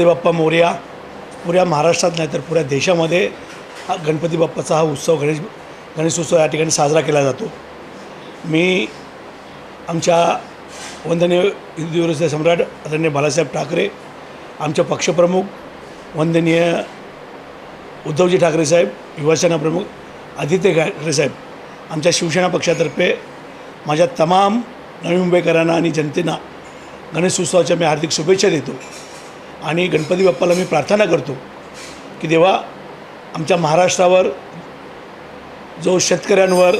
गणपती बाप्पा मोर्या पुऱ्या महाराष्ट्रात नाही तर पुऱ्या देशामध्ये हा गणपती बाप्पाचा हा उत्सव गणेश गणेशोत्सव या ठिकाणी साजरा केला जातो. मी आमच्या वंदनीय हिंदू दिवस सम्राट आदरणीय बालासाहेब ठाकरे आमच्या पक्षप्रमुख वंदनीय उद्धवजी ठाकरे साहेब युवासेना प्रमुख आदित्य ठाकरे साहेब आमच्या शिवसेना पक्षातर्फे माझ्या तमाम नवी मुंबईकरांना आणि जनतेना गणेशोत्सवाच्या मी हार्दिक शुभेच्छा देतो. आणि गणपती बाप्पाला मी प्रार्थना करतो की देवा आमच्या महाराष्ट्रावर जो शेतकऱ्यांवर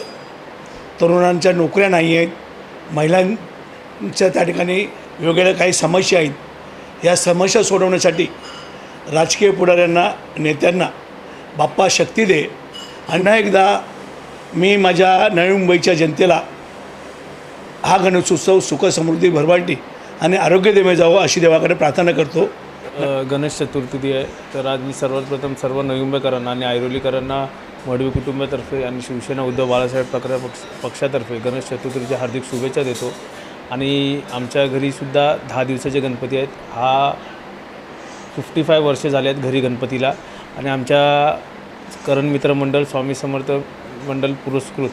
तरुणांच्या नोकऱ्या नाही आहेत महिलांच्या त्या ठिकाणी वेगवेगळ्या काही समस्या आहेत या समस्या सोडवण्यासाठी राजकीय पुढाऱ्यांना नेत्यांना बाप्पा शक्ती दे. अन्हा एकदा मी माझ्या नवी मुंबईच्या जनतेला हा गणेशोत्सव सुख समृद्धी भरभाटी आणि आरोग्यदेमय जावं अशी देवाकडे प्रार्थना करतो. गणेश चतुर्थी आहे. तर आज मी सर्वात प्रथम सर्व नवी आणि ऐरोलीकरांना मडवी कुटुंबातर्फे आणि शिवसेना उद्धव बाळासाहेब ठाकरे पक्ष पक्षातर्फे गणेश चतुर्थीच्या हार्दिक शुभेच्छा देतो. आणि आमच्या घरीसुद्धा दहा दिवसाचे गणपती आहेत. हा फिफ्टी फाय वर्ष झाले आहेत घरी गणपतीला. आणि आमच्या करण मित्र मंडळ स्वामी समर्थ मंडळ पुरस्कृत.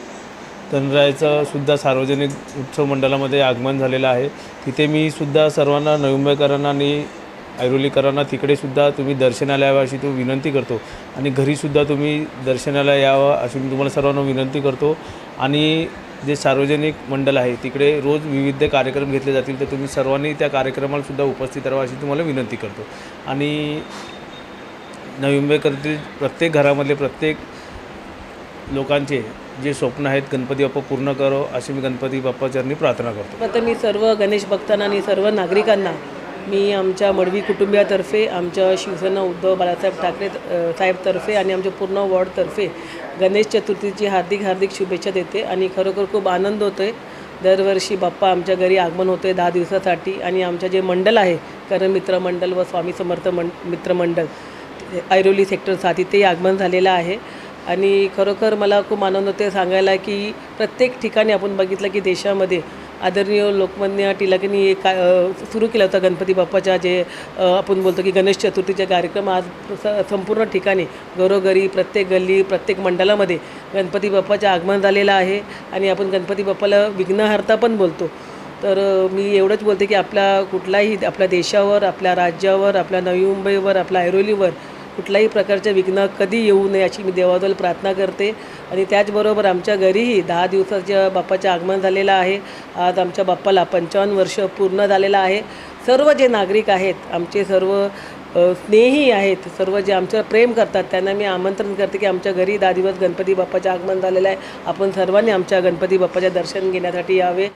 तनरायचं सुद्धा सार्वजनिक उत्सव मंडळामध्ये आगमन झालेलं आहे. तिथे मी सुद्धा सर्वांना नवी आणि ऐरोलीकरांना तिकडेसुद्धा तुम्ही दर्शनाला यावं अशी तो विनंती करतो. आणि घरीसुद्धा तुम्ही दर्शनाला यावं अशी मी तुम्हाला सर्वांना विनंती करतो. आणि जे सार्वजनिक मंडळ आहे तिकडे रोज विविध कार्यक्रम घेतले जातील तर तुम्ही सर्वांनी त्या कार्यक्रमालासुद्धा उपस्थित राहावं अशी तुम्हाला विनंती करतो. आणि नवी मुंबईकरातील प्रत्येक घरामधले प्रत्येक लोकांचे जे स्वप्न आहेत गणपती बाप्पा पूर्ण करो अशी मी गणपती बाप्पाचरणी प्रार्थना करतो. आता मी सर्व गणेश भक्तांना आणि सर्व नागरिकांना मी आमच्या मडवी कुटुंबियातर्फे आमच्या शिवसेना उद्धव बाळासाहेब ठाकरे साहेबतर्फे आणि आमच्या पूर्ण वॉर्डतर्फे गणेश चतुर्थीची हार्दिक हार्दिक शुभेच्छा देते आणि खरोखर खूप आनंद होतो आहे दरवर्षी बाप्पा आमच्या घरी आगमन होतं दहा दिवसासाठी आणि आमच्या जे मंडल आहे करण मित्रमंडल व स्वामी समर्थ मं मित्रमंडळ ऐरोली सेक्टर सात इथेही आगमन झालेलं आहे. आणि खरोखर मला खूप आनंद होते सांगायला की प्रत्येक ठिकाणी आपण बघितलं की देशामध्ये आदरणीय लोकमान्य टिळकांनी एक का सुरू केला होता गणपती बाप्पाच्या जे आपण बोलतो की गणेश चतुर्थीचे कार्यक्रम आज स- संपूर्ण ठिकाणी घरोघरी प्रत्येक गल्ली प्रत्येक मंडळामध्ये गणपती बाप्पाचं आगमन झालेलं आहे आणि आपण गणपती बाप्पाला विघ्नहर्ता पण बोलतो. तर मी एवढंच बोलते की आपल्या कुठलाही आपल्या देशावर आपल्या राज्यावर आपल्या नवी मुंबईवर आपल्या ऐरोलीवर कुठल्याही प्रकारचे विघ्न कधी येऊ नये अशी मी देवाजवळ प्रार्थना करते. आणि त्याचबरोबर आमच्या घरीही दहा दिवसाच्या बाप्पाचं आगमन झालेलं आहे. आज आमच्या बाप्पाला पंचावन्न वर्ष पूर्ण झालेलं आहे. सर्व जे नागरिक आहेत आमचे सर्व स्नेही आहेत सर्व जे आमच्या प्रेम करतात त्यांना मी आमंत्रण करते की आमच्या घरी दहा दिवस गणपती बाप्पाचं आगमन झालेलं आहे. आपण सर्वांनी आमच्या गणपती बाप्पाच्या दर्शन घेण्यासाठी यावे.